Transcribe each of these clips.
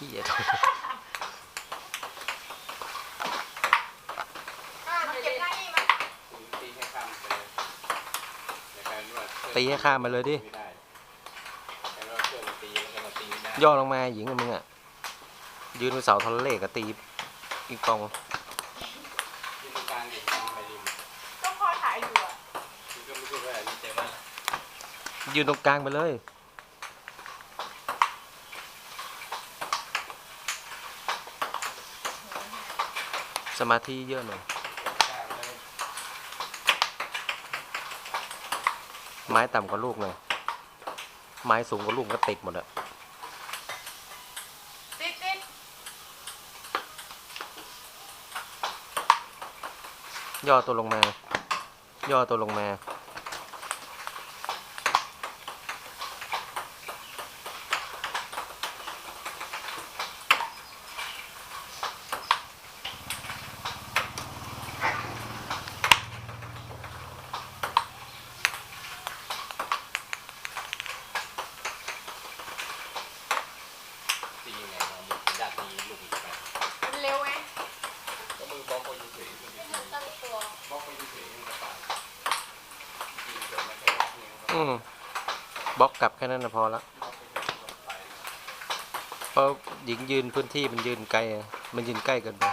ข้ามไปเลยแต่กลายเป็นว่าเครื่องตีให้ข้ามมาเลยดิไม่ได้แต่ว่าเครื่องมันตีแล้วก็เราตีไม่ได้ย่อลงมาหญิงกับมึงอะ ยืนบนเสาทอลเลขกับตีอีกกองยืนตรงกลางดิไปริมก็พอถ่ายอยู่อะมันก็ไม่ใช่ว่านี่แต่ว่ายืนตรงกลางไปเลย สมาธิเยอะหน่อยข้ามเลยไม้ต่ำกว่าลูกหน่อยไม้สูงกว่าลูกก็ติดหมดอะติดติดย่อตัวลงมา ย่อตัวลงมา ตียังไงวะมึงดัดตีลูกอีกไป มันเร็วไง ก็มือบล็อกไปเฉยๆมัน ไม่ทันตั้งตัว บล็อกไปเฉยๆมันจะไปตีเกิดมาแค่บล็ อืมบล็อกกลับแค่นั้นนะพอละเพราะหญิงยืนพื้นที่มันยืนไกล มันยืนใกล้เกันไป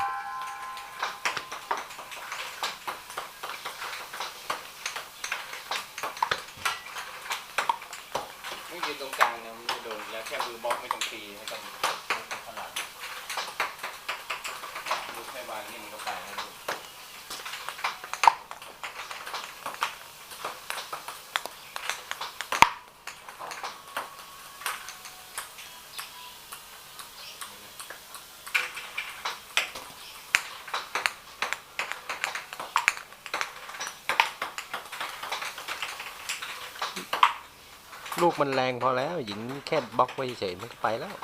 ไม่ยืนตรงกลางเนี่ยมันจะโดนแล้วแค่มือบล็อกไม่ต้องตีไม่ต้องไม่ต้องขนาดมือแค่วางนี่มันก็ ลูกมันแรงพอแล้ว หญิงแค่บล็อกไว้เฉยมันก็ไปแล้ว